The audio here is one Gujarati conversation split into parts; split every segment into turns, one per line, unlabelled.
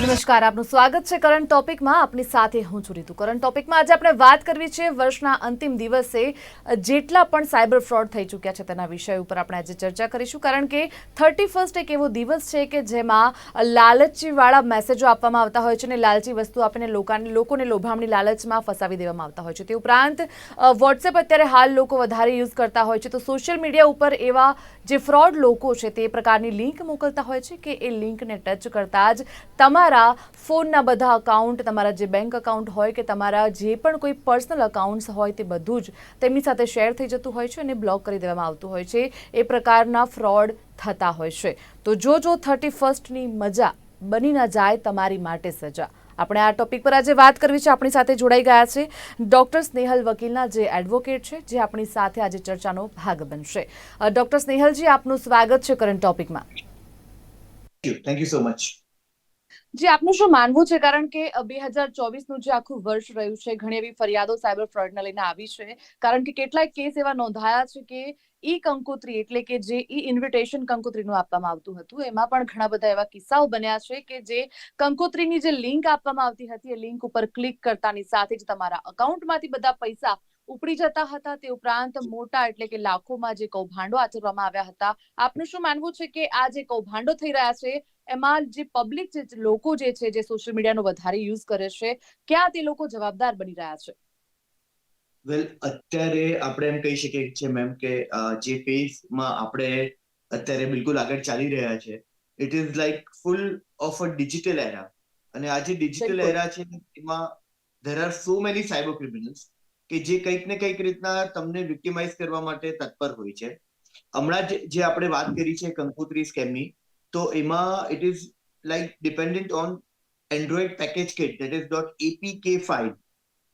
નમસ્કાર, આપનું સ્વાગત છે કરંટ ટોપિકમાં. આપની સાથે હું છું રીતુ. કરંટ ટોપિકમાં આજે આપણે વાત કરવી છે વર્ષના અંતિમ દિવસે જેટલા પણ સાયબર ફ્રોડ થઈ ચૂક્યા છે તેના વિષય ઉપર આપણે આજે ચર્ચા કરીશું. કારણ કે થર્ટી ફર્સ્ટ એક એવો દિવસ છે કે જેમાં લાલચીવાળા મેસેજો આપવામાં આવતા હોય છે અને લાલચી વસ્તુ આપીને લોકોને લોકોને લોભામણી લાલચમાં ફસાવી દેવામાં આવતા હોય છે. તે ઉપરાંત વોટ્સએપ અત્યારે હાલ લોકો વધારે યુઝ કરતા હોય છે. તો સોશિયલ મીડિયા ઉપર એવા જે ફ્રોડ લોકો છે તે પ્રકારની લિંક મોકલતા હોય છે કે એ લિંકને ટચ કરતા જ તમારા ફોનના બધા અકાઉન્ટ તમારા જે બેંક અકાઉન્ટ હોય કે તમારા જે પણ કોઈ પર્સનલ અકાઉન્ટ્સ હોય તે બધું જ તેમની સાથે શેર થઈ જતું હોય છે અને બ્લોક કરી દેવામાં આવતું હોય છે. એ પ્રકારના ફ્રોડ થતા હોય છે. તો જો જો થર્ટી ફર્સ્ટની મજા બની ન જાય તમારી માટે સજા. આપણે આ ટોપિક પર આજે વાત કરવી છે. આપણી સાથે જોડાઈ ગયા છે ડૉક્ટર સ્નેહલ વકીલના જે એડવોકેટ છે, જે આપણી સાથે આજે ચર્ચાનો ભાગ બનશે. ડૉક્ટર સ્નેહલજી, આપનું સ્વાગત છે કરંટ ટોપિકમાં
થેન્ક યુ so much.
જે, આપનું શું માનવું છે? કારણ કે બે હજાર ચોવીસનું જે આખું વર્ષ રહ્યું છે, ઘણી એવી ફરિયાદો સાયબર ફ્રોડને લઈને આવી છે. કારણ કે કેટલાય કેસ એવા નોંધાયા છે કે, ઈ કંકોત્રી એટલે કે જે ઈ ઇન્વિટેશન કંકોત્રીનું આપવામાં આવતું હતું, એમાં પણ ઘણા બધા એવા કિસ્સાઓ બન્યા છે કે જે કંકોત્રીની જે લિંક આપવામાં આવતી હતી, એ લિંક ઉપર ક્લિક કરતાની સાથે જ તમારા અકાઉન્ટમાંથી બધા પૈસા ઉપડી જતા હતા તે ઉપરાંત મોટા એટલે કે લાખોમાં જે કૌભાંડો આચરવામાં આવ્યા હતા. આપનું શું માનવું છે કે આ જે કૌભાંડો થઈ રહ્યા છે એમાં જે પબ્લિક જે લોકો જે છે જે સોશિયલ મીડિયાનો વધારે યુઝ કરે છે ક્યાં તે લોકો જવાબદાર બની રહ્યા છે?
વેલ અત્યારે આપણે એમ કહી શકીએ છીએ મેમ કે જે ફેઝમાં આપણે અત્યારે બિલકુલ આગળ ચાલી રહ્યા છે it is like full of a digital era અને આ જે ડિજિટલ એરા છે એમાં there are so many cyber criminals કે જે કંઈક ને કંઈક રીતના તમને વિક્ટિમાઇઝ કરવા માટે તત્પર હોય છે. હમણાં જ જે આપણે વાત કરી છે કંકોત્રી સ્કેમની, તો એમાં it is like dependent on Android package kit that is dot APK file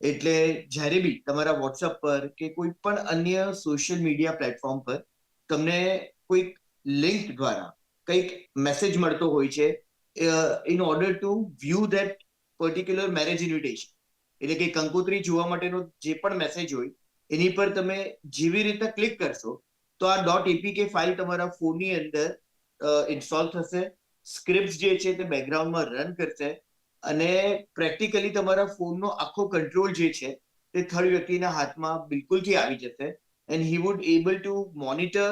એટલે જ્યારે બી તમારા વોટ્સઅપ પર કે કોઈ પણ અન્ય સોશિયલ મીડિયા પ્લેટફોર્મ પર તમને કોઈક લિંક દ્વારા કંઈક મેસેજ મળતો હોય છે in order to view that particular marriage invitation એટલે કે કંકોત્રી જોવા માટેનો જે પણ મેસેજ હોય એની પર તમે જેવી રીતે ક્લિક કરશો તો આ ડોટ એપીકે ફાઇલ તમારા ફોનની અંદર ઇન્સ્ટોલ થશે સ્ક્રિપ્ટ જે છે તે બેકગ્રાઉન્ડમાં રન કરશે અને પ્રેક્ટિકલી તમારા ફોનનો આખો કંટ્રોલ જે છે તે થર્ડ વ્યક્તિના હાથમાં બિલકુલથી આવી જશે and he would able to monitor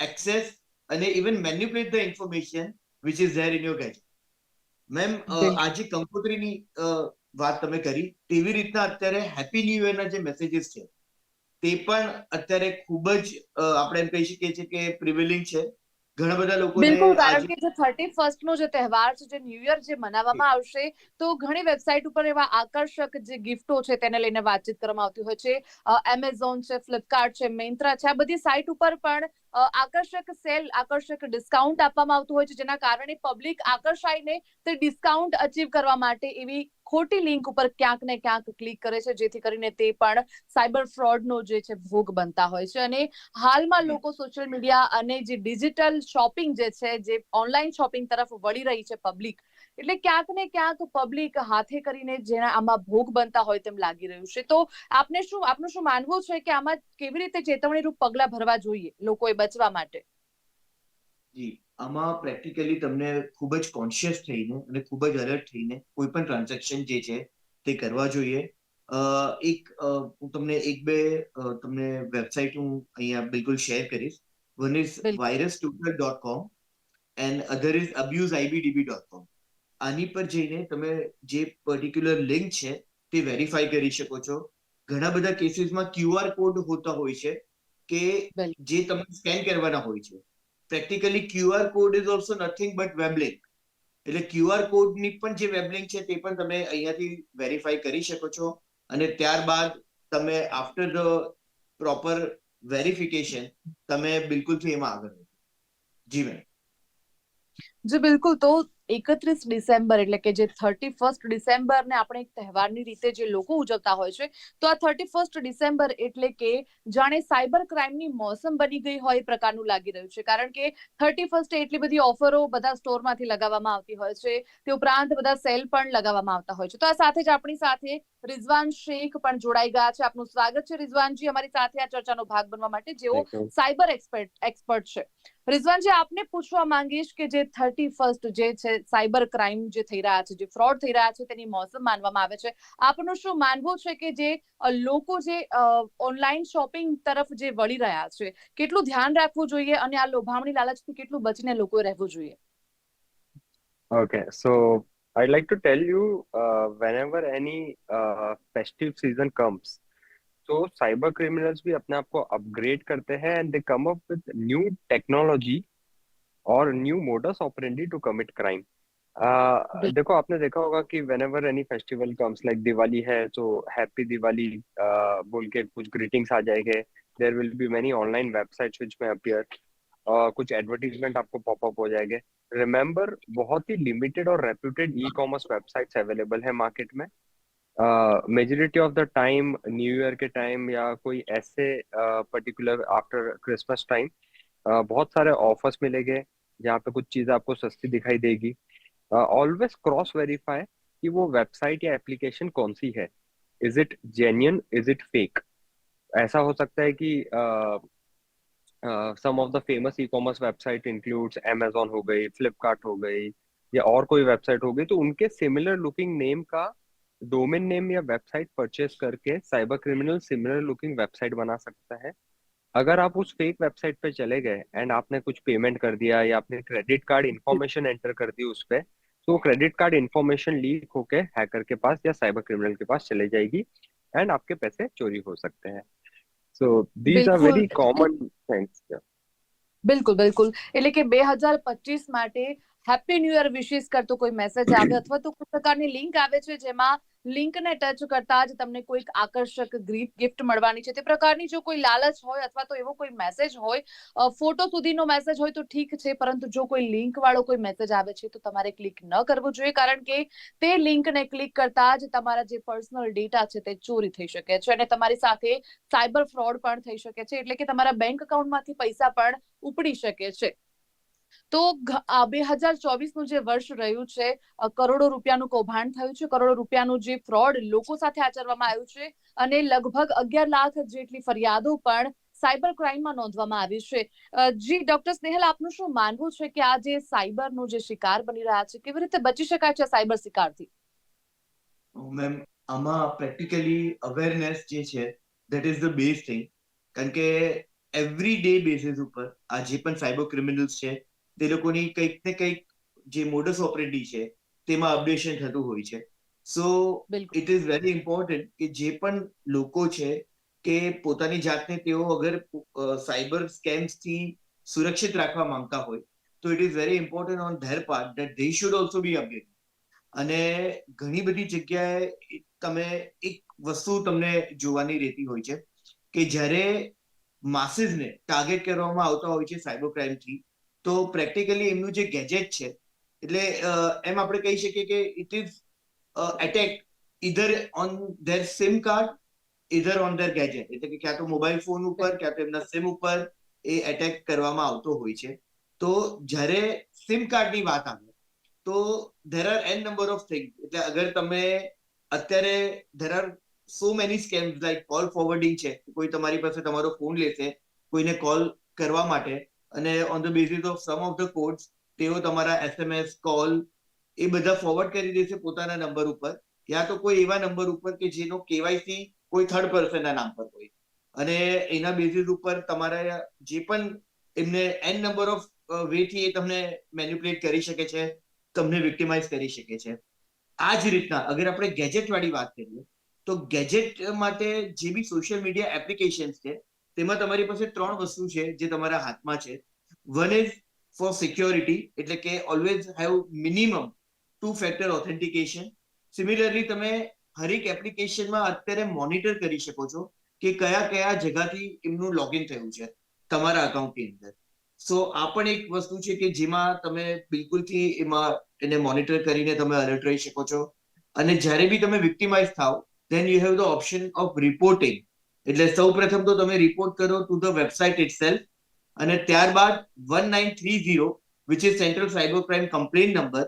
access અને even manipulate the information which is there in your gadget
ma'am.
આજે કંકોત્રીની વાત તમે કરી. તેવી રીતના અત્યારે હેપી ન્યુ ઇયરના જે મેસેજીસ છે તે પણ અત્યારે ખૂબ જ આપણે એમ કહી શકીએ છીએ કે પ્રિવેલિંગ છે. ઘણા બધા લોકો
બિલકુલ કારણ કે જે થર્ટી ફર્સ્ટ નો જે તહેવાર છે જે ન્યૂ યર જે મનાવવામાં આવશે તો ઘણી વેબસાઇટ ઉપર એવા આકર્ષક જે ગિફ્ટો છે તેને લઈને વાતચીત કરવામાં આવતી હોય છે. એમેઝોન છે ફ્લિપકાર્ટ છે મેન્ત્રા છે આ બધી સાઇટ ઉપર પણ આકર્ષક સેલ આકર્ષક ડિસ્કાઉન્ટ આપવામાં આવતું હોય છે જેના કારણે પબ્લિક આકર્ષાઈને તે ડિસ્કાઉન્ટ અચીવ કરવા માટે એવી ખોટી લિંક ઉપર ક્યાંક ને ક્યાંક ક્લિક કરે છે, જેથી કરીને તે પણ સાયબર ફ્રોડનો જે છે, ભોગ બનતા હોય છે. અને હાલમાં લોકો સોશિયલ મીડિયા અને જે ડિજિટલ શોપિંગ જે છે, જે ઓનલાઈન શોપિંગ તરફ વળી રહી છે પબ્લિક એટલે ક્યાંક ને ક્યાંક પબ્લિક હાથે કરીને જેના આમાં ભોગ બનતા હોય તેમ લાગી રહ્યું છે. તો આપને શું, આપનું શું માનવું છે કે આમાં કેવી રીતે ચેતવણીરૂપ પગલાં ભરવા જોઈએ લોકોએ બચવા માટે?
જી. આમાં પ્રેક્ટિકલી તમને ખૂબ જ કોન્શિયસ થઈને અને ખૂબ જ અલર્ટ થઈને કોઈ પણ ટ્રાન્ઝેક્શન જે છે તે કરવા જોઈએ. અ, એક અ, હું તમને એક બે અ, તમને વેબસાઇટ હું અહીંયા બિલકુલ શેર કરીશ. વન
બિલકુલ.
Virus dot com and other is abuse IBDB dot com આની પર જઈને તમે જે પર્ટિક્યુલર લિંક છે તે વેરીફાઈ કરી શકો છો. ઘણા બધા કેસીસમાં ક્યુઆર કોડ હોતા હોય છે કે
બિલકુલ.
જે તમે સ્કેન કરવાના હોય છે. Practically QR code is also nothing but web link એટલે ક્યુઆર કોડની પણ જે વેબલિંક છે તે પણ તમે અહીંયાથી વેરીફાઈ કરી શકો છો. અને ત્યારબાદ તમે આફ્ટર ધ પ્રોપર વેરિફિકેશન તમે બિલકુલથી એમાં આગળ વધો. જી મેમ
જી, બિલકુલ. તો એકત્રીસ ડિસેમ્બર એટલે કે જે થર્ટી ફર્સ્ટ ડિસેમ્બર ને આપણે એક તહેવારની રીતે જે લોકો ઉજવતા હોય છે તો આ થર્ટી ફર્સ્ટ ડિસેમ્બર એટલે કે જાણે સાયબર ક્રાઇમની મોસમ બની ગઈ હોય એ પ્રકારનું લાગી રહ્યું છે. કારણ કે થર્ટી ફર્સ્ટ એટલી બધી ઓફરો બધા સ્ટોરમાંથી લગાવવામાં આવતી હોય છે તે ઉપરાંત બધા સેલ પણ લગાવવામાં આવતા હોય છે. તો આ સાથે જ આપણી સાથે રિઝવાન શેખ પણ જોડાઈ ગયા છે. આપનું સ્વાગત છે રિઝવાનજી અમારી સાથે આ ચર્ચાનો ભાગ બનવા માટે. જેઓ સાયબર એક્સપર્ટ એક્સપર્ટ છે. રિઝવાનજી આપને પૂછવા માંગીશ કે જે થર્ટી ફર્સ્ટ જે છે સાયબર ક્રાઇમ જે થઈ રહ્યા છે જે ફ્રોડ થઈ રહ્યા છે તેની મોસમ માનવામાં આવે છે. આપનું શું માનવું છે કે જે લોકો જે ઓનલાઈન શોપિંગ તરફ જે વળી રહ્યા છે કેટલું ધ્યાન રાખવું જોઈએ અને આ લોભામણી લાલચથી કેટલું બચીને લોકોએ રહેવું જોઈએ?
Okay so I'd like to tell you uh, whenever any uh, festive season comes, तो साइबर क्रिमिनल्स भी अपने आप को अपग्रेड करते हैं and they come up with new technology और new modus operandi to commit crime देखो आपने देखा होगा कि whenever any festival comes like Diwali है तो हैप्पी दिवाली uh, बोल के कुछ ग्रीटिंग्स आ जाएँगे. There will be many online websites which में अपियर कुछ एडवर्टीजमेंट आपको पॉप अप हो जाएँगे. रिमेंबर बहुत ही लिमिटेड और reputed e commerce websites available है मार्केट में. Majority of the time new year के टाइम या कोई ऐसे पर्टिकुलर आफ्टर क्रिसमस टाइम बहुत सारे ऑफर्स मिलेंगे, जहाँ पे कुछ चीज़ आपको सस्ती दिखाई देगी। ऑलवेज क्रॉस वेरीफाई कि वो वेबसाइट या एप्लीकेशन कौन सी है। Is it genuine is it fake ऐसा हो सकता है कि some of the famous e commerce website includes Amazon हो गई फ्लिपकार्ट हो गई, या और कोई वेबसाइट हो गई तो उनके सिमिलर लुकिंग नेम का डोमेन नेम या वेबसाइट परचेस करके cyber criminal similar looking website बना सकता है अगर आप उस फेक वेबसाइट पे चले गए एंड आपने कुछ पेमेंट कर दिया या आपने क्रेडिट कार्ड इंफॉर्मेशन एंटर कर दी उस पे तो क्रेडिट कार्ड इंफॉर्मेशन लीक होके हैकर के पास या साइबर क्रिमिनल के पास चले जाएगी एंड आपके पैसे चोरी हो सकते हैं सो दीज आर
बिल्कुल।
वेरी कॉमन थिंग्स
બિલકુલ બિલકુલ એટલે કે બે હજાર પચીસ માટે હેપી ન્યુ યર વિશેષ કરતો કોઈ મેસેજ આવે અથવા તો કોઈ પ્રકારની લિંક આવે છે જેમાં લિંકને ટચ કરતા જ તમને કોઈક આકર્ષક ગિફ્ટ મળવાની છે. તે પ્રકારની જો કોઈ લાલચ હોય અથવા તો એવો કોઈ મેસેજ હોય ફોટો સુધીનો મેસેજ હોય તો ઠીક છે, પરંતુ જો કોઈ લિંક વાળો કોઈ મેસેજ આવે છે તો તમારે ક્લિક ન કરવું જોઈએ, કારણ કે તે લિંકને ક્લિક કરતા જ તમારા જે પર્સનલ ડેટા છે તે ચોરી થઈ શકે છે અને તમારી સાથે સાયબર ફ્રોડ પણ થઈ શકે છે. એટલે કે તમારા બેંક એકાઉન્ટમાંથી પૈસા પણ ઉપડી શકે છે. તો બે હજાર ચોવીસનું જે વર્ષ રહ્યું છે કરોડો રૂપિયાનું કૌભાંડ થયું છે, કરોડો રૂપિયાનું જે ફ્રોડ લોકો સાથે આચરવામાં આવ્યું છે, અને લગભગ અગિયાર લાખ જેટલી ફરિયાદો પણ સાયબર ક્રાઇમમાં નોંધવામાં આવી છે. જી, ડોક્ટર સ્નેહલ, આપનું શું માનવું છે કે આ જે સાયબરનો જે શિકાર બની રહ્યા છે, કેવી રીતે બચી શકાય છે સાયબર શિકારથી?
મેમ આમાં પ્રેક્ટિકલી અવેરનેસ જે છે that is the base thing કારણ કે એવરી ડે બેસિસ ઉપર આ જે પણ સાયબર ક્રિમિનલ્સ છે તે લોકોની કંઈક ને કંઈક જે મોડસ ઓપરેટી છે તેમાં અપડેશન થતું હોય છે.
So
it is very important કે જે પણ લોકો છે કે પોતાની જાતને તેઓ અગર સાયબર સ્કેમ્સથી સુરક્ષિત રાખવા માંગતા હોય તો it is very important on their part that they should also be update અને ઘણી બધી જગ્યાએ તમે એક વસ્તુ તમને જોવાની રહેતી હોય છે કે જ્યારે માસીસને ટાર્ગેટ કરવામાં આવતા હોય છે સાયબર ક્રાઇમથી તો પ્રેક્ટિકલી એમનું જે ગેજેટ છે, એટલે એમ આપણે કહી શકીએ કે it is attack either on their SIM card either on their gadget એટલે કે ક્યાં તો મોબાઈલ ફોન ઉપર, ક્યાં તો એમના સિમ ઉપર એ એટેક કરવામાં આવતો હોય છે. તો જ્યારે સિમ કાર્ડની વાત આવે, તો there are an number of thing એટલે અગર તમે અત્યારે there are so many scams like call forwarding છે, કોઈ તમારી પાસે તમારો ફોન લેશે, કોઈને કોલ કરવા માટે અને on the basis of some of the codes તેઓ તમારા એસએમએસ કોલ એ બધા ફોરવર્ડ કરી દેશે પોતાના નંબર ઉપર. યા તો કોઈ એવા નંબર ઉપર કે જેનો કેવાયસી કોઈ થર્ડ પર્સનના નામ પર હોય. અને એના બેસિસ ઉપર તમારા જે પણ એમને એન નંબર ઓફ વેથી એ તમને મેન્યુપ્યુલેટ કરી શકે છે, તમને વિક્ટિમાઇઝ કરી શકે છે. આ જ રીતના અગર આપણે ગેજેટ વાળી વાત કરીએ, તો ગેજેટ માટે જે બી સોશિયલ મીડિયા એપ્લિકેશન્સ છે તેમાં તમારી પાસે ત્રણ વસ્તુ છે જે તમારા હાથમાં છે. વન ઇઝ ફોર સિક્યોરિટી એટલે કે always have minimum two factor authentication similarly તમે હરેક એપ્લિકેશનમાં અત્યારે મોનિટર કરી શકો છો કે કયા કયા જગાથી એમનું લોગિન થયું છે તમારા અકાઉન્ટની અંદર. સો આ પણ એક વસ્તુ છે કે જેમાં તમે બિલકુલથી એમાં એને મોનિટર કરીને તમે અલર્ટ રહી શકો છો. અને જ્યારે બી તમે વિક્ટિમાઇઝ થાવ then you have the option of reporting એટલે સૌ પ્રથમ તો તમે રિપોર્ટ કરો ટુ ધ વેબસાઇટ ઇટસેલ્ફ અને ત્યારબાદ one nine three zero which is central cyber crime complain number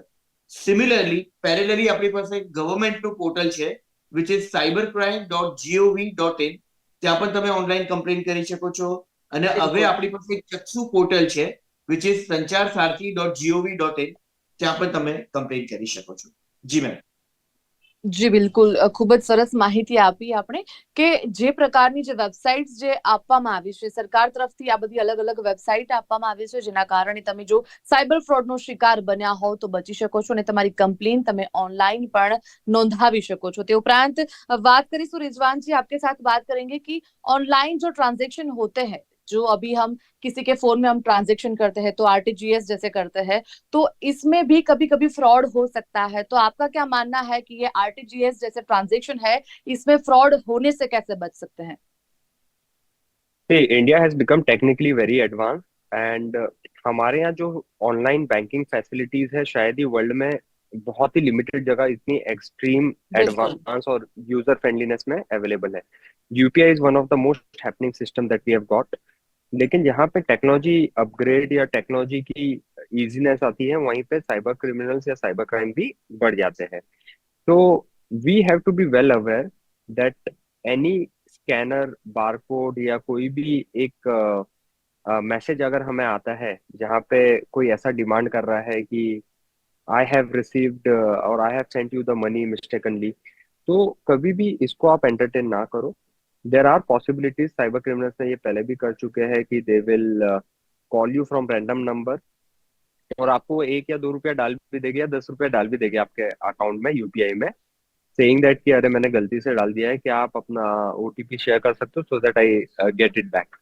similarly parallelly આપણી પાસે ગવર્મેન્ટનું પોર્ટલ છે which is cyber crime dot GOV dot in ત્યાં પણ તમે ઓનલાઈન કમ્પ્લેન કરી શકો છો. અને હવે આપણી પાસે એક ચક્ષુ પોર્ટલ છે which is Sanchar Saathi dot GOV dot in ત્યાં પણ તમે કમ્પ્લેન કરી શકો છો. જી મેમ
જી, બિલકુલ. ખૂબ જ સરસ માહિતી આપી આપણે કે જે પ્રકારની જે વેબસાઇટ જે આપવામાં આવી છે, સરકાર તરફથી આ બધી અલગ અલગ વેબસાઇટ આપવામાં આવી છે, જેના કારણે તમે જો સાયબર ફ્રોડનો શિકાર બન્યા હો તો બચી શકો છો અને તમારી કમ્પ્લેન તમે ઓનલાઈન પણ નોંધાવી શકો છો. તે ઉપરાંત વાત કરીશું, રિઝવાનજી, આપકે સાથ વાત કરેંગે કે ઓનલાઈન જો ટ્રાન્ઝેક્શન હોતે હૈ जो अभी हम किसी के फ़ोन में हम ट्रांजेक्शन करते हैं तो आरटीजीएस जैसे करते हैं तो इसमें भी कभी कभी फ्रॉड हो सकता है। तो आपका क्या मानना है कि ये आरटीजीएस जैसे ट्रांजैक्शन है इसमें फ्रॉड होने से कैसे बच सकते हैं?
Has become technically very advanced and uh, हमारे यहाँ जो ऑनलाइन बैंकिंग फैसिलिटीज़ है शायद ही वर्ल्ड में बहुत ही लिमिटेड जगह इतनी एक्सट्रीम एडवांस और यूज़र फ्रेंडलीनेस में अवेलेबल है। UPI is one of the most happening system that we have got लेकिन जहाँ पे टेक्नोलॉजी अपग्रेड या टेक्नोलॉजी की इजीनेस आती है वहीं पे साइबर क्रिमिनल्स या साइबर क्राइम भी बढ़ जाते हैं। तो we have to be well aware that any scanner barcode या कोई भी एक मैसेज uh, uh, अगर हमें आता है जहाँ पे कोई ऐसा डिमांड कर रहा है कि आई हैव रिसीव्ड और I have sent you the money mistakenly तो कभी भी इसको आप एंटरटेन ना करो। There are possibilities cyber criminals ने ये पहले भी कर चुके हैं कि they will call you from random number और आपको एक या दो रुपया डाल भी देंगे या दस रुपया डाल भी देंगे आपके अकाउंट में यूपीआई में सेइंग दैट कि अरे मैंने गलती से डाल दिया है क्या आप अपना ओटीपी शेयर कर सकते हो so that I get it back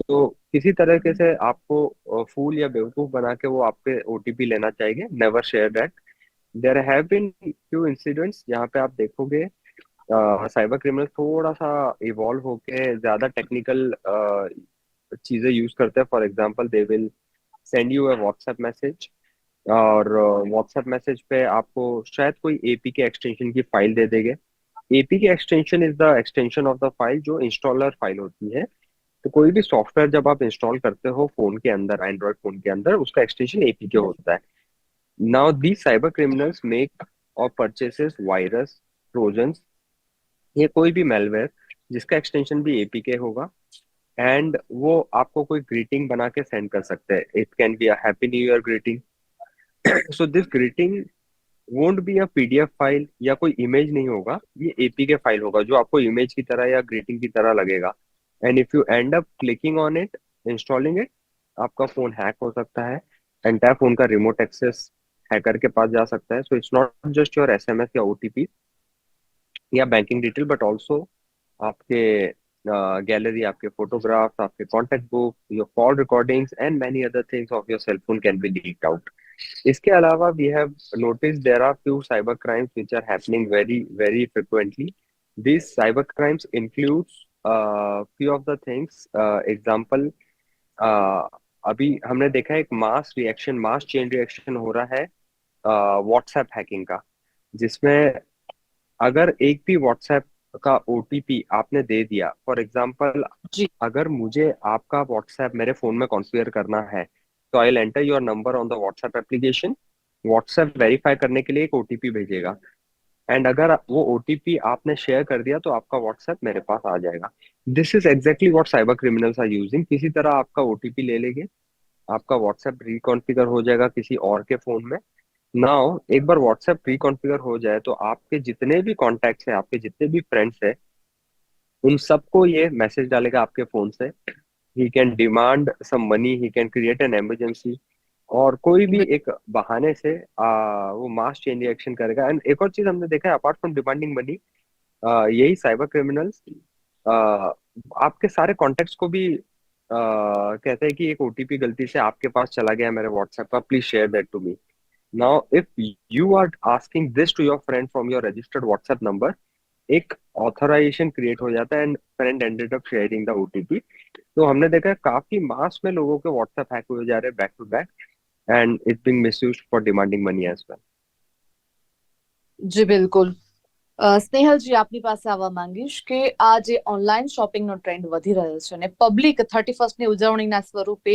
तो किसी तरीके से आपको फूल या बेवकूफ़ बना के वो आपके ओटीपी लेना चाहिए never share that there have been few incidents जहाँ पे आप देखोगे साइबर क्रिमिनल थोड़ा सा इवॉल्व होके ज़्यादा टेक्निकल चीज़ें यूज़ करते हैं। For example they will send you a WhatsApp message और व्हाट्सएप मैसेज पे आपको शायद कोई एपी के एक्सटेंशन की फ़ाइल दे देंगे। APK extension is the extension of the file जो इंस्टॉलर फ़ाइल होती है। तो कोई भी सॉफ्टवेयर जब आप इंस्टॉल करते हो फ़ोन के अंदर एंड्रॉयड फ़ोन के अंदर, उसका एक्सटेंशन एपी के होता है। Now the cyber criminals make और परचेसेस वायरस ट्रोजन्स ये कोई भी मेलवेयर जिसका एक्सटेंशन भी एपी के होगा एंड वो आपको कोई ग्रीटिंग बना के सेंड कर सकते हैं। It can be happy new year greeting so this greeting won't be a PDF file या कोई इमेज नहीं होगा, ये एपी के फ़ाइल होगा, जो आपको इमेज की तरह या ग्रीटिंग की तरह लगेगा। And if you end up clicking on it installing it आपका फ़ोन हैक हो सकता है। एंटायर फ़ोन का रिमोट एक्सेस हैकर के पास जा सकता है। So it's not just your S M S या ओटीपी या बैंकिंग डिटेल बट ऑल्सो आपके गैलरी आपके फोटोग्राफ्स आपके contact book your call recordings and many other things of your cell phone can be leaked out इसके अलावा we have notice there are few cyber crimes which are happening very very frequently crimes includes uh, few of the things uh, uh, अभी हमने देखा है एक mass reaction mass chain reaction हो रहा है व्हाट्सएप uh, हैकिंग का जिसमें अगर एक भी व्हाट्सएप का ओटीपी आपने दे दिया फॉर एग्ज़ाम्पल
जी।
अगर मुझे आपका व्हाट्सएप मेरे फ़ोन में कॉन्फ़िगर करना है तो I enter your number on the WhatsApp application WhatsApp verify करने के लिए एक ओटीपी भेजेगा। एंड अगर वो ओटीपी आपने शेयर कर दिया तो आपका व्हाट्सएप मेरे पास आ जाएगा। This is exactly what cyber criminals are using किसी तरह आपका ओटीपी ले लेंगे आपका व्हाट्सएप रिकॉन्फ़िगर हो जाएगा किसी और के फ़ोन में। नाउ एक बार व्हाट्सएप रिकॉन्फ़िगर हो जाए तो आपके जितने भी कॉन्टैक्ट्स हैं आपके जितने भी फ्रेंड्स हैं उन सबको ये मैसेज डालेगा आपके फ़ोन से। He can demand some money he can create an emergency और कोई भी एक बहाने से आ, वो मास चेन रिएक्शन करेगा। एंड एक और चीज़ हमने देखा है अपार्ट फ्रॉम डिमांडिंग मनी यही साइबर क्रिमिनल्स आपके सारे कॉन्टेक्ट्स को भी आ, कहते हैं कि एक ओटीपी गलती से आपके पास चला गया मेरे व्हाट्सएप का please share that to me now, if you are asking this to your friend from your registered whatsapp number, एक ऑथराइजेशन क्रिएट हो जाता है and friend ended up sharing the OTP तो हमने देखा काफ़ी मास में लोगों के व्हाट्सएप हैक हुए जा रहे back to back and it's being misused for demanding money as well
जी, बिल्कुल। સ્નેહલજી, આપની પાસે આવવા માંગીશ કે આ જે ઓનલાઈન શોપિંગનો ટ્રેન્ડ વધી રહ્યો છે અને પબ્લિક થર્ટી ફર્સ્ટની ઉજવણીના સ્વરૂપે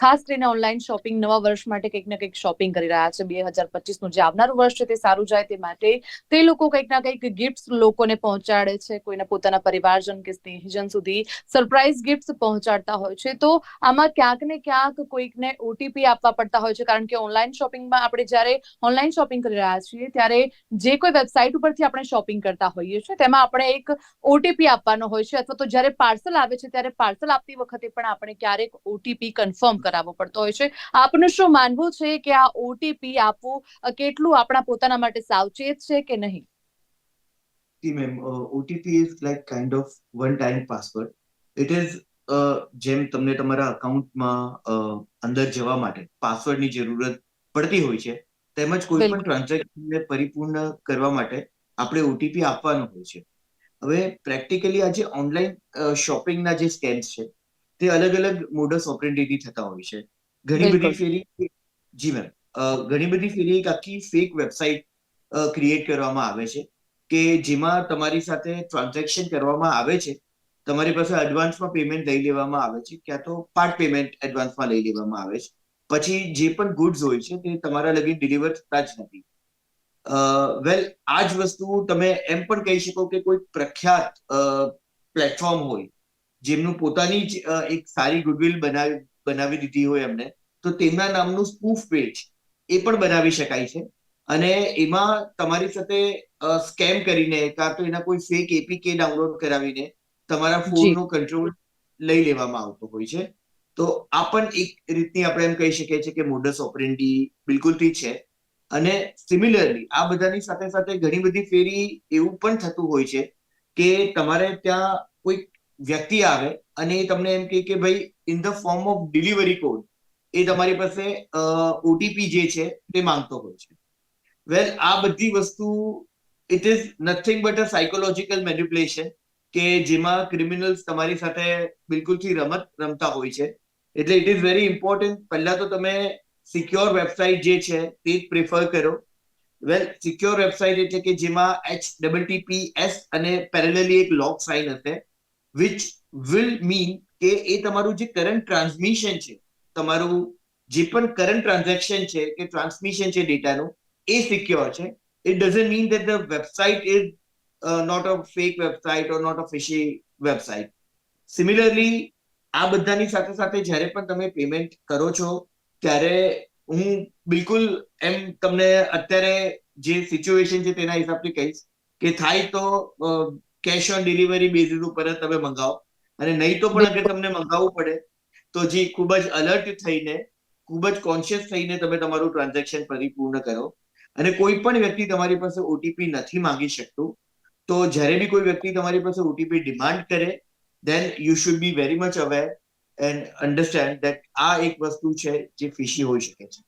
ખાસ કરીને ઓનલાઈન શોપિંગ નવા વર્ષ માટે કંઈક ને કંઈક શોપિંગ કરી રહ્યા છે. બે હજાર પચીસનું જે આવનારું વર્ષ છે તે સારું જાય તે માટે તે લોકો કંઈક ના કંઈક ગિફ્ટ લોકોને પહોંચાડે છે. કોઈના પોતાના પરિવારજન કે સ્નેહીજન સુધી સરપ્રાઇઝ ગિફ્ટ પહોંચાડતા હોય છે. તો આમાં ક્યાંક ને ક્યાંક કોઈકને ઓટીપી આપવા પડતા હોય છે. કારણ કે ઓનલાઈન શોપિંગમાં આપણે જ્યારે ઓનલાઈન શોપિંગ કરી રહ્યા છીએ, ત્યારે જે કોઈ વેબસાઇટ ઉપરથી આપણે શોપિંગ કરતા હોઈએ છીએ તેમાં આપણે એક ઓટીપી આપવાનો હોય છે અથવા તો જ્યારે પાર્સલ આવે છે ત્યારે પાર્સલ આપતી વખતે પણ આપણે ક્યારેક ઓટીપી કન્ફર્મ કરાવવો પડતો હોય છે આપનું શું માનવું છે કે આ ઓટીપી આપવું કેટલું આપણા પોતાના માટે સાવચેત છે કે નહીં
uh, OTP is like kind of one time password. It uh, જેમ તમને તમારા અકાઉન્ટમાં અંદર જવા માટે પાસવર્ડની જરૂરત પડતી હોય છે તેમજ કોઈ પણ. ટ્રાન્ઝેક્શનને પરિપૂર્ણ કરવા માટે આપણે ઓટીપી આપવાનો હોય છે. હવે પ્રેક્ટિકલી આ જે ઓનલાઈન શોપિંગના જે સ્કેમ્સ છે તે અલગ અલગ મોડસ ઓપરેન્ડીથી થતા હોય છે. ઘણી બધી ફેરી જી મેમ ઘણી બધી ફેરી એક આખી ફેક વેબસાઇટ ક્રિએટ કરવામાં આવે છે કે જેમાં તમારી સાથે ટ્રાન્ઝેક્શન કરવામાં આવે છે. તમારી પાસે એડવાન્સમાં પેમેન્ટ લઈ લેવામાં આવે છે ક્યાં તો પાર્ટ પેમેન્ટ એડવાન્સમાં લઈ લેવામાં આવે છે. પછી જે પણ ગુડ્સ હોય છે તે તમારા લગી ડિલિવર થતા જ નથી. વેલ આ જ વસ્તુ તમે એમ પણ કહી શકો કે કોઈ પ્રખ્યાત પ્લેટફોર્મ હોય જેમનું પોતાની જ એક સારી ગુડવિલ બનાવી બનાવી દીધી હોય એમને તો તેમના નામનું સ્પૂફ પેજ એ પણ બનાવી શકાય છે. અને એમાં તમારી સાથે સ્કેમ કરીને કાં તો એના કોઈ ફેક એપીકે ડાઉનલોડ કરાવીને તમારા. ફોનનો કંટ્રોલ લઈ લેવામાં આવતો હોય છે. તો આ પણ એક રીતની આપણે એમ કહી શકીએ છીએ કે મોડસ ઓપરેન્ડી બિલકુલથી છે. અને સિમિલરલી આ બધાની સાથે સાથે ઘણી બધી ફેરી એવું પણ થતું હોય છે કે તમારે ત્યાં કોઈ વ્યક્તિ આવે અને એ તમને એમ કહે કે ભાઈ in the form of delivery code એ તમારી પાસે ઓટીપી જે છે તે માંગતો હોય છે. વેલ આ બધી વસ્તુ it is nothing but a psychological manipulation કે જેમાં ક્રિમિનલ્સ તમારી સાથે બિલકુલથી રમત રમતા હોય છે. એટલે ઇટ ઇઝ વેરી ઇમ્પોર્ટન્ટ પહેલા તો તમે સિક્યોર વેબસાઇટ જે છે, તે જ પ્રિફર કરો. વેલ સિક્યોર વેબસાઇટ એટલે કે જેમાં એચ ડબલ અને પેરેલલી એક લોક સાઇન હશે વિચ વિલ મીન કે એ તમારું જે કરંટ ટ્રાન્સમિશન છે, તમારું જે પણ કરંટ ટ્રાન્ઝેક્શન છે, કે ટ્રાન્સમિશન છે ડેટાનું એ સિક્યોર છે. It doesn't mean that the website is not a fake website or not a fishy website similarly આ બધાની સાથે સાથે જ્યારે પણ તમે પેમેન્ટ કરો છો ત્યારે હું બિલકુલ એમ તમને અત્યારે જે સિચ્યુએશન છે તેના હિસાબથી કહીશ કે થાય તો કેશ ઓન ડિલિવરી બેઝિસ ઉપર તમે મંગાવો. અને નહીં તો પણ અગર તમને મંગાવવું પડે, તો જે, ખૂબ જ અલર્ટ થઈને, ખૂબ જ કોન્શિયસ થઈને તમે તમારું ટ્રાન્ઝેક્શન પરિપૂર્ણ કરો. અને કોઈ પણ વ્યક્તિ તમારી પાસે ઓટીપી નથી માંગી શકતું, તો જ્યારે બી કોઈ વ્યક્તિ તમારી પાસે ઓટીપી ડિમાન્ડ કરે then you should be very much aware and understand that આ એક વસ્તુ છે જે ફિશી હોઈ શકે છે.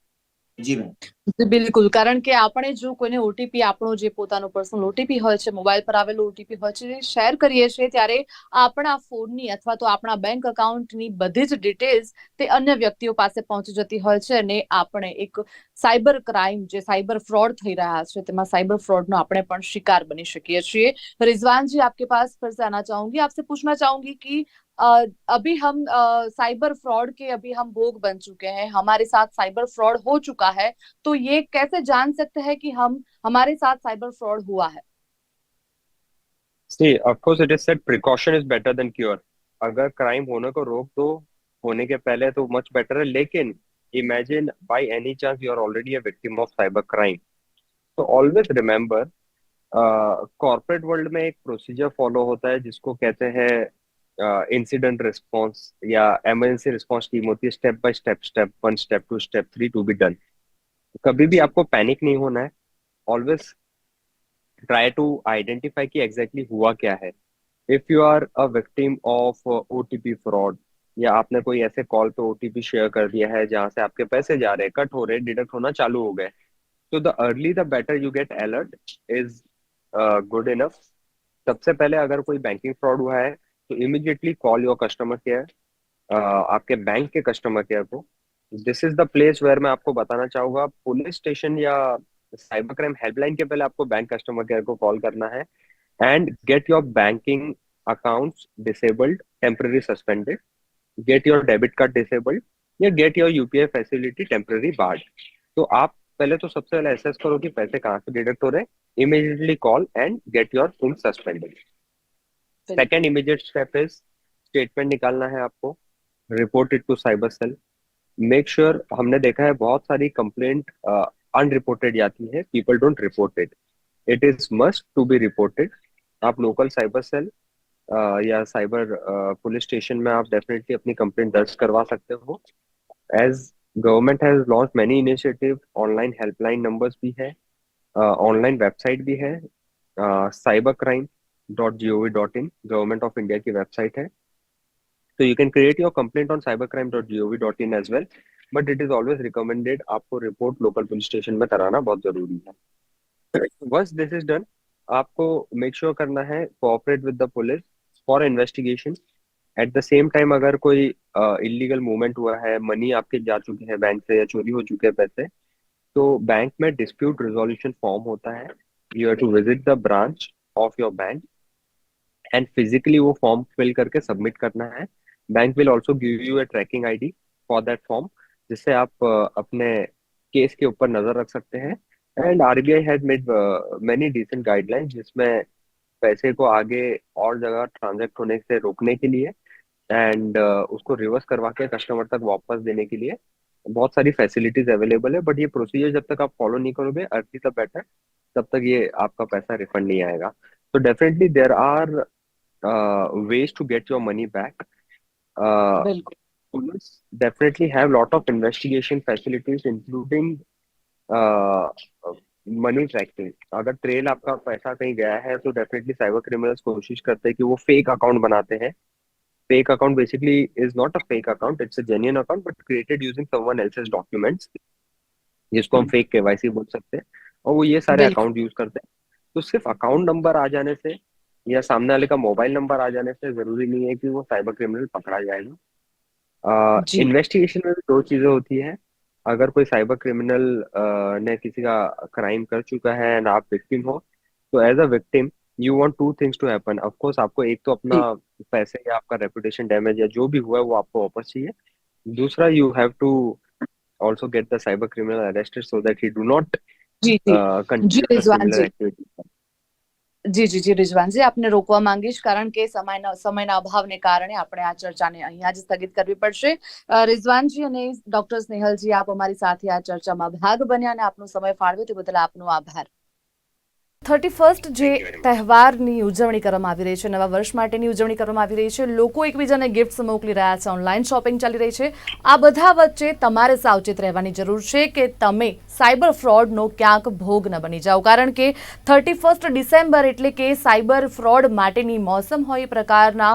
જી
બિલકુલ. કારણ કે આપણે જો કોઈને ઓટીપી આપણો જે પોતાનો પર્સનલ ઓટીપી હોય છે મોબાઈલ પર આવેલો ઓટીપી હોય છે શેર કરીએ છીએ, ત્યારે આપણા ફોનની અથવા તો આપણા બેંક એકાઉન્ટની બધી જ ડિટેલ્સ તે અન્ય વ્યક્તિઓ પાસે પહોંચી જતી હોય છે અને આપણે એક સાયબર ક્રાઇમ જે સાયબર ફ્રોડ થઈ રહ્યા છે, તેમાં સાયબર ફ્રોડનો આપણે પણ શિકાર બની શકીએ છીએ. રિઝવાનજી, આપકે પાસ ફિર આના ચાહુંગી. આપસે પૂછના ચાહુંગી કે अभी हम साइबर फ्रॉड के अभी हम भोग बन चुके हैं, हमारे साथ साइबर फ्रॉड हो चुका है तो ये कैसे जान सकते हैं कि हम, हमारे साथ साइबर फ्रॉड हुआ है.
अगर क्राइम होने को रोक दो, होने के पहले तो मच बेटर है, लेकिन imagine by any chance you are already a victim of cyber crime तो ऑलवेज रिमेम्बर कॉर्पोरेट वर्ल्ड में एक प्रोसीजर फॉलो होता है, जिसको कहते हैं इंसिडेंट रिस्पॉन्स या एमरजेंसी रिस्पॉन्स टीम होती है step by step step one step two step three to be done कभी भी आपको पैनिक नहीं होना है ऑलवेज ट्राई टू आइडेंटिफाई कि एग्जैक्टली हुआ क्या है। If you are a victim of OTP fraud या आपने कोई ऐसे कॉल पे ओटीपी शेयर कर दिया है, जहाँ से आपके पैसे जा रहे हैं कट हो रहे डिडक्ट होना चालू हो गए तो the early the better you get alert is good enough सबसे पहले अगर कोई बैंकिंग फ्रॉड हुआ है तो immediately call your customer care आपके बैंक के कस्टमर केयर को। This is the place where मैं आपको बताना चाहूँगा पुलिस स्टेशन या साइबर क्राइम हेल्पलाइन के पहले आपको बैंक कस्टमर केयर को कॉल करना है and get your banking accounts disabled temporary suspended get your debit card disabled या get your UPI facility temporary barred तो आप पहले तो सबसे पहले एसेस करो कि पैसे कहाँ से डिडक्ट हो रहे हैं। Immediately call and get your things suspended second immediate step is statement निकालना है आपको। Report it to cyber cell make sure हमने देखा है बहुत सारी कंप्लेंट अनरिपोर्टेड जाती है। People don't report it it is must to be reported आप लोकल साइबर सेल या साइबर पुलिस स्टेशन में आप डेफिनेटली अपनी कंप्लेंट दर्ज करवा सकते हो। As government has launch many initiative online helpline numbers भी है ऑनलाइन uh, वेबसाइट भी है cyber crime dot G O V dot in government of India की वेबसाइट है। So you can create your complaint dot in as well but it is always recommended आपको रिपोर्ट लोकल पुलिस स्टेशन में कराना बहुत ज़रूरी है। Once this is done आपको मेक श्योर sure करना है cooperate with the police for investigation at the same time अगर कोई इलीगल uh, मूवमेंट हुआ है मनी आपके जा चुके हैं बैंक से या चोरी हो चुके हैं पैसे तो बैंक में डिस्प्यूट रिजोल्यूशन फॉर्म होता है। You have to visit the branch of your bank and physically वो फॉर्म फिल करके सबमिट करना है। Bank will also give you a tracking ID for that form जिससे आप अपने केस के ऊपर नज़र रख सकते हैं। And RBI has made many decent guidelines जिसमें पैसे को आगे और जगह ट्रांजेक्ट होने से रोकने के लिए एंड uh, उसको रिवर्स करवा के कस्टमर तक वापस देने के लिए बहुत सारी फैसिलिटीज़ अवेलेबल है। बट ये प्रोसीजर जब तक आप फॉलो नहीं करोगे अर्ली तब बेटर तब तक ये आपका पैसा रिफंड नहीं आएगा। तो definitely there are Uh, ways to get your money back. Uh,
बिल्कुल।
police definitely have lot of investigation facilities, including uh, money tracking. अगर ट्रेल आपका पैसा कहीं गया है तो डेफिनेटली साइबर क्रिमिनल्स कोशिश करते हैं कि वो फेक अकाउंट बनाते हैं। Fake account basically is not a fake account it's a genuine account but created using someone else's documents जिसको हम फेक केवाईसी बोल सकते हैं। और वो ये सारे अकाउंट यूज़ करते हैं। तो सिर्फ़ अकाउंट नंबर आ जाने से या सामने वाले का मोबाइल नंबर आ जाने से ज़रूरी नहीं है कि वो साइबर क्रिमिनल पकड़ा जाएगा। इन्वेस्टिगेशन में भी दो चीज़ें होती है। अगर कोई साइबर क्रिमिनल ने किसी का क्राइम कर चुका है एंड आप विक्टिम हो तो as a victim you want two things to happen of course आपको एक तो अपना पैसे या आपका रेपुटेशन डैमेज या जो भी हुआ है वो आपको वापस चाहिए। दूसरा you have to also get the cyber criminal arrested so that he do not
જી જી જી. જી જી રિજવાનજી આપને રોકવા માંગીશ કારણ કે સમયના સમયના અભાવને કારણે આપણે આ ચર્ચાને અહીંયા જ સ્થગિત કરવી પડશે રિઝવાનજી અને ડોક્ટર સ્નેહલજી, આપ અમારી સાથે આ ચર્ચામાં ભાગ બન્યા અને આપનો સમય ફાળવ્યો તે બદલ આપનો આભાર થર્ટી ફર્સ્ટ જે. તહેવારની ઉજવણી કરવામાં આવી રહી છે, નવા વર્ષ માટેની ઉજવણી કરવામાં આવી રહી છે, લોકો એકબીજાને ગિફ્ટ્સ મોકલી રહ્યા છે ઓનલાઈન શોપિંગ ચાલી રહી છે આ બધા વચ્ચે તમારે સાવચેત રહેવાની જરૂર છે કે તમે સાયબર ફ્રોડનો ક્યાંક ભોગ ન બની જાઓ. કારણ કે થર્ટી ફર્સ્ટ ડિસેમ્બર એટલે કે સાયબર ફ્રોડ માટેની મોસમ હોય એ પ્રકારના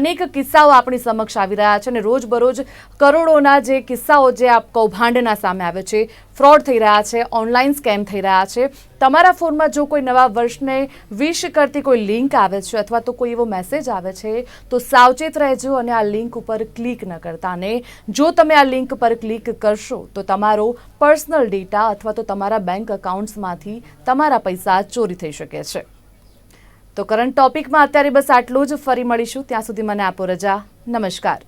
અનેક કિસ્સાઓ આપણી સમક્ષ આવી રહ્યા છે અને રોજબરોજ કરોડોના જે કિસ્સાઓ જે આપ કૌભાંડના સામે આવે છે, ફ્રોડ થઈ રહ્યા છે, ઓનલાઈન સ્કેમ થઈ રહ્યા છે. તમારા ફોનમાં જો કોઈ નવા વર્ષને વિશ કરતી કોઈ લિંક આવે છે અથવા તો કોઈ એવો મેસેજ આવે છે, તો સાવચેત રહેજો અને આ લિંક ઉપર ક્લિક ન કરતા. અને જો તમે આ લિંક પર ક્લિક કરશો, તો તમારો પર્સનલ ડેટા અથવા તો તમારા બેંક અકાઉન્ટ્સમાંથી તમારા પૈસા ચોરી થઈ શકે છે. તો કરંટ ટોપિકમાં અત્યારે બસ આટલું જ. ફરી મળીશું. ત્યાં સુધી મને આપો રજા. નમસ્કાર.